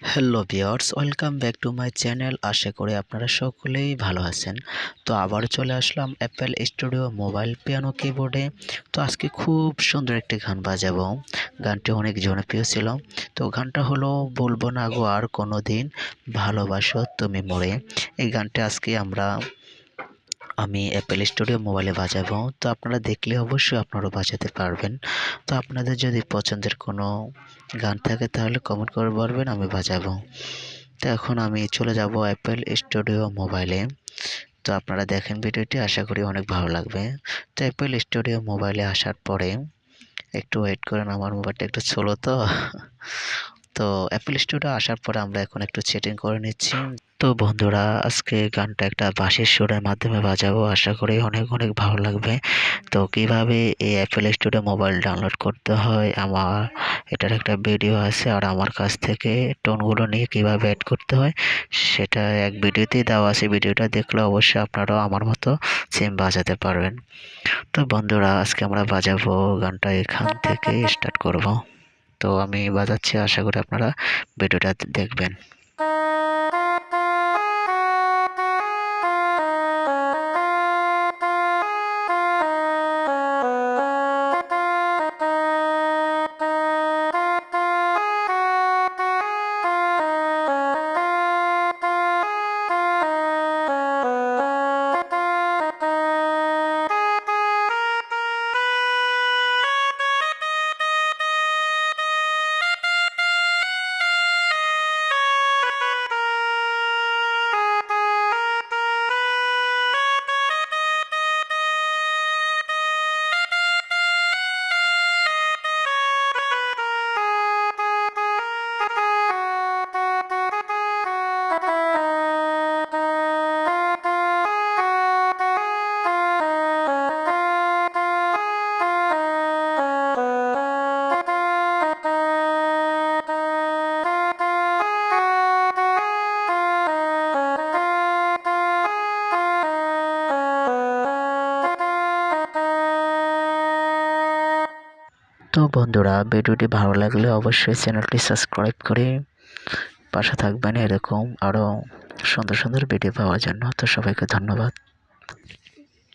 Hello viewers welcome back to my channel আশা করি আপনারা সকলেই ভালো আছেন। তো আবার চলে আসলাম অ্যাপেল স্টুডিও মোবাইল পিয়ানো কিবোর্ডে তো আজকে খুব সুন্দর একটি গান বাজাবো। গানটি অনেক জনপ্রিয় ছিল। তো গানটা হলো বলব না গো আর কোনো দিন ভালোবাসো তুমি মরে। এই গানটি আজকে আমরা আমি অ্যাপেল স্টুডিও মোবাইলে বাজাবো। তো আপনারা দেখলে অবশ্যই আপনারাও বাজাতে পারবেন। তো আপনাদের যদি পছন্দের কোনো গান থাকে, তাহলে কমেন্ট করে বলবেন, আমি বাজাবো। তো এখন আমি চলে যাব অ্যাপেল স্টুডিও মোবাইলে তো আপনারা দেখেন ভিডিওটি, আশা করি অনেক ভালো লাগবে। তো অ্যাপেল স্টুডিও মোবাইলে আসার পরে, একটু ওয়েট করেন, আমার মোবাইলটা একটু ছোলো তো। তো অ্যাপেল স্টুডিও আসার পরে আমরা এখন একটু সেটিং করে নিচ্ছি। তো বন্ধুরা, আজকে গানটা একটা বাঁশির সুরের মাধ্যমে বাজাবো। আশা করি অনেক অনেক ভালো লাগবে। তো কীভাবে এই অ্যাপেল স্টুডিও মোবাইল ডাউনলোড করতে হয়, আমার এটার একটা ভিডিও আছে আর আমার কাছ থেকে টোনগুলো নিয়ে কীভাবে অ্যাড করতে হয়, সেটা এক ভিডিওতেই দেওয়া আছে। ভিডিওটা দেখলে অবশ্যই আপনারাও আমার মতো সেম বাজাতে পারবেন। তো বন্ধুরা, আজকে আমরা বাজাবো গানটা এখান থেকে স্টার্ট করব। তো আমি বাজাচ্ছি। আশা করি আপনারা ভিডিওটা দেখবেন। তো বন্ধুরা, ভিডিওটি ভালো লাগলে অবশ্যই চ্যানেলটি সাবস্ক্রাইব করে পাশে থাকবেন এরকম আরও সুন্দর সুন্দর ভিডিও পাওয়ার জন্য। তো সবাইকে ধন্যবাদ।